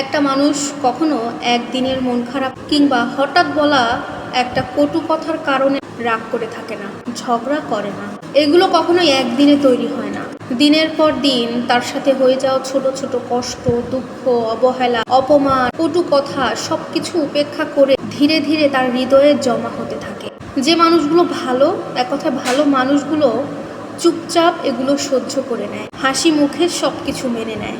একটা মানুষ কখনো একদিনের মন খারাপ কিংবা হঠাৎ বলা একটা কটু কথার কারণে রাগ করে থাকে না, ঝগড়া করে না। এগুলো কখনোই একদিনে তৈরি হয় না। দিনের পর দিন তার সাথে হয়ে যাওয়া ছোট ছোট কষ্ট, দুঃখ, অবহেলা, অপমান, কটু কথা সবকিছু উপেক্ষা করে ধীরে ধীরে তার হৃদয়ে জমা হতে থাকে। যে মানুষগুলো ভালো এক কথায় ভালো মানুষগুলো চুপচাপ এগুলো সহ্য করে নেয়। হাসি মুখে সব কিছু মেনে নেয়।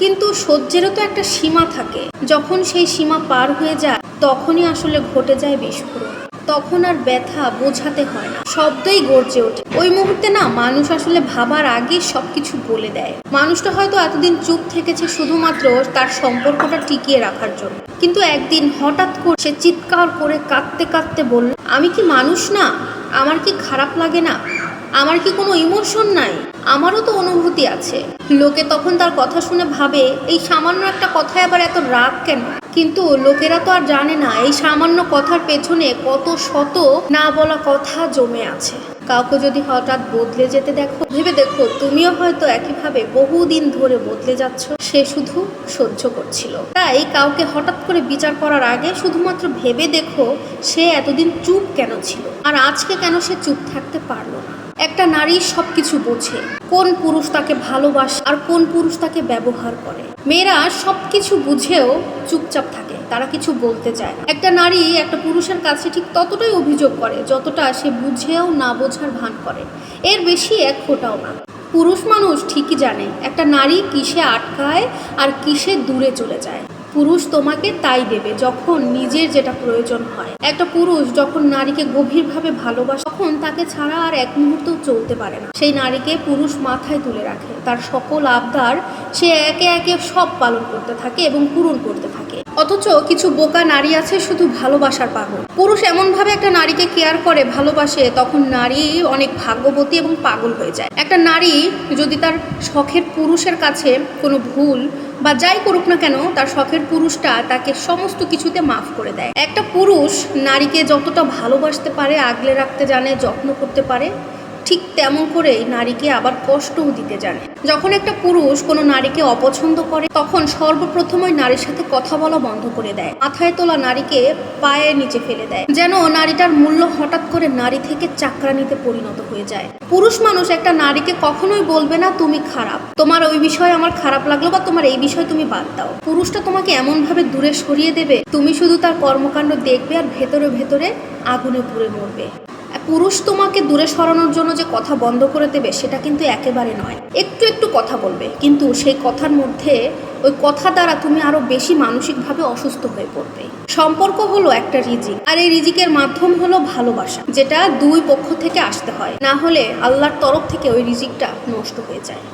কিন্তু সহ্যেরও তো একটা সীমা থাকে। যখন সেই সীমা পার হয়ে যায়, তখনই আসলে ঘটে যায় বিস্ফোরণ। তখন আর ব্যথা বোঝাতে হয় না, শব্দই গর্জে ওঠে। ওই মুহূর্তে না, মানুষ আসলে ভাবার আগে সব কিছু বলে দেয়। মানুষটা হয়তো এতদিন চুপ থেকেছে শুধুমাত্র তার সম্পর্কটা টিকিয়ে রাখার জন্য। কিন্তু একদিন হঠাৎ করে সে চিৎকার করে কাঁদতে কাঁদতে বলল, আমি কি মানুষ না? আমার কি খারাপ লাগে না? আমার কি কোনো ইমোশন নাই? আমারও তো অনুভূতি আছে। লোকে তখন তার কথা শুনে ভাবে, এই সামান্য একটা কথায় আবার এত রাগ কেন? কিন্তু লোকেরা তো আর জানে না, এই সামান্য কথার পেছনে কত শত না বলা কথা জমে আছে। কাউকে যদি হঠাৎ বদলে যেতে দেখো, ভেবে দেখো, তুমিও হয়তো একইভাবে বহুদিন ধরে বদলে যাচ্ছ। সে শুধু সহ্য করছিল। তাই কাউকে হঠাৎ করে বিচার করার আগে শুধুমাত্র ভেবে দেখো, সে এতদিন চুপ কেন ছিল? আর আজকে কেন সে চুপ থাকতে পারল না? একটা নারী সব কিছু বোঝে। কোন পুরুষ তাকে ভালোবাসে আর কোন পুরুষ তাকে ব্যবহার করে। মেয়েরা সব কিছু বুঝেও চুপচাপ থাকে, তারা কিছু বলতে চায়। একটা নারী একটা পুরুষের কাছে ঠিক ততটাই অভিযোগ করে যতটা সে বুঝেও না বোঝার ভান করে। এর বেশি এক ফোটাও না। পুরুষ মানুষ ঠিকই জানে, একটা নারী কিসে আটকায় আর কিসে দূরে চলে যায়। পুরুষ তোমাকে তাই দেবে যখন নিজের যেটা প্রয়োজন হয়। একটা পুরুষ যখন নারীকে গভীরভাবে ভালোবাসে, তখন তাকে ছাড়া আর এক মুহূর্ত চলতে পারে না। সেই নারীকে পুরুষ মাথায় তুলে রাখে। তার সকল আবদার সে একে একে সব পালন করতে থাকে এবং পূরণ করতে থাকে। অথচ কিছু বোকা নারী আছে শুধু ভালোবাসার পাগল। পুরুষ এমনভাবে একটা নারীকে কেয়ার করে, ভালোবাসে, তখন নারী অনেক ভাগ্যবতী এবং পাগল হয়ে যায়। একটা নারী যদি তার শখের পুরুষের কাছে কোনো ভুল বা যাই করুক না কেন, তার শখের পুরুষটা তাকে সমস্ত কিছুতে মাফ করে দেয়। একটা পুরুষ নারীকে যতটা ভালোবাসতে পারে, আগলে রাখতে জানে, যত্ন করতে পারে ঠিক তেমন করেই নারীকে আবার কষ্টও দিতে জানে। যখন একটা পুরুষ কোনো নারীকে অপছন্দ করে, তখন সর্বপ্রথম ওই নারীর সাথে কথা বলা বন্ধ করে দেয়। মাথায় তোলা নারীকে পায়ের নিচে ফেলে দেয়। যেন নারীটার মূল্য হঠাৎ করে নারী থেকে চাকরানিতে পরিণত হয়ে যায়। পুরুষ মানুষ একটা নারীকে কখনোই বলবে না, তুমি খারাপ। তোমার ওই বিষয়ে আমার খারাপ লাগল বা তোমার এই বিষয় তুমি বাদ দাও। পুরুষটা তোমাকে এমনভাবে দূরে সরিয়ে দেবে, তুমি শুধু তার কর্মকাণ্ড দেখবে আর ভেতরে ভেতরে আগুনে পুড়ে মরবে। পুরুষ তোমাকে দূরে সরানোর জন্য যে কথা বন্ধ করে দেবে, সেটা কিন্তু একেবারে নয়। একটু একটু কথা বলবে, কিন্তু সেই কথার মধ্যে ওই কথা দ্বারা তুমি আরও বেশি মানসিকভাবে অসুস্থ হয়ে পড়বে। সম্পর্ক হলো একটা রিজিক, আর এই রিজিকের মাধ্যম হলো ভালোবাসা, যেটা দুই পক্ষ থেকে আসতে হয়। না হলে আল্লাহর তরফ থেকে ওই রিজিকটা নষ্ট হয়ে যায়।